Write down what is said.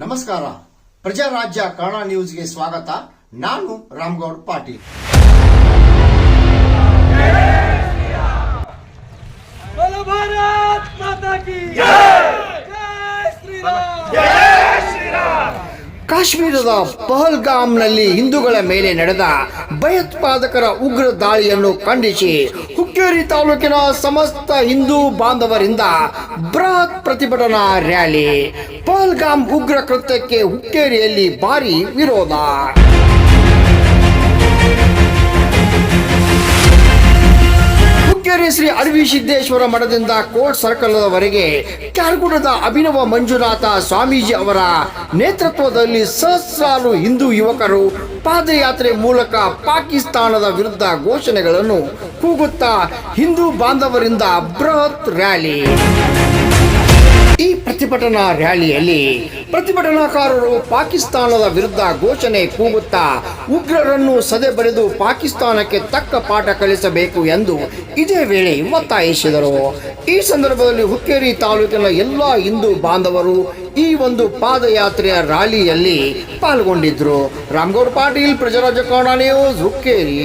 ನಮಸ್ಕಾರ ಪ್ರಜಾರಾಜ್ಯ ಕನ್ನಡ ನ್ಯೂಸ್ಗೆ ಸ್ವಾಗತ ನಾನು ರಾಮ್ಗೌಡ್ ಪಾಟೀಲ್ बोलो भारत माता की ಕಾಶ್ಮೀರದ ಪಹಲ್ಗಾಮ್ನಲ್ಲಿ ಹಿಂದೂಗಳ ಮೇಲೆ ನಡೆದ ಭಯೋತ್ಪಾದಕರ ಉಗ್ರ ದಾಳಿಯನ್ನು ಖಂಡಿಸಿ ಹುಕ್ಕೇರಿ ತಾಲೂಕಿನ ಸಮಸ್ತ ಹಿಂದೂ ಬಾಂಧವರಿಂದ ಬೃಹತ್ ಪ್ರತಿಭಟನಾ ರ್ಯಾಲಿ. ಪಹಲ್ಗಾಮ್ ಉಗ್ರ ಕೃತ್ಯಕ್ಕೆ ಹುಕ್ಕೇರಿಯಲ್ಲಿ ಭಾರಿ ವಿರೋಧ. ಹುಕ್ಕೇರಿ ಶ್ರೀ ಅಡವಿ ಸಿದ್ದೇಶ್ವರ ಮಠದಿಂದ ಕೋಟ್ ಸರ್ಕಲ್ವರೆಗೆ ಕ್ಯಾರ್ಗುಡದ ಅಭಿನವ ಮಂಜುನಾಥ ಸ್ವಾಮೀಜಿ ಅವರ ನೇತೃತ್ವದಲ್ಲಿ ಸಹಸ್ರಾರು ಹಿಂದೂ ಯುವಕರು ಪಾದಯಾತ್ರೆ ಮೂಲಕ ಪಾಕಿಸ್ತಾನದ ವಿರುದ್ಧ ಘೋಷಣೆಗಳನ್ನು ಕೂಗುತ್ತಾ ಹಿಂದೂ ಬಾಂಧವರಿಂದ ಬೃಹತ್ ರ್ಯಾಲಿ. ಈ ಪ್ರತಿಭಟನಾ ರ್ಯಾಲಿಯಲ್ಲಿ ಪ್ರತಿಭಟನಾಕಾರರು ಪಾಕಿಸ್ತಾನದ ವಿರುದ್ಧ ಘೋಷಣೆ ಕೂಗುತ್ತಾ ಉಗ್ರರನ್ನು ಸದೆಬರೆದು ಪಾಕಿಸ್ತಾನಕ್ಕೆ ತಕ್ಕ ಪಾಠ ಕಲಿಸಬೇಕು ಎಂದು ಇದೇ ವೇಳೆ ಒತ್ತಾಯಿಸಿದರು. ಈ ಸಂದರ್ಭದಲ್ಲಿ ಹುಕ್ಕೇರಿ ತಾಲೂಕಿನ ಎಲ್ಲ ಹಿಂದೂ ಬಾಂಧವರು ಈ ಒಂದು ಪಾದಯಾತ್ರೆಯ ರ್ಯಾಲಿಯಲ್ಲಿ ಪಾಲ್ಗೊಂಡಿದ್ದರು ರಾಮಗೌಡ ಪಾಟೀಲ್ ಪ್ರಜಾರಾಜಕಾರಣ ನ್ಯೂಸ್, ಹುಕ್ಕೇರಿ.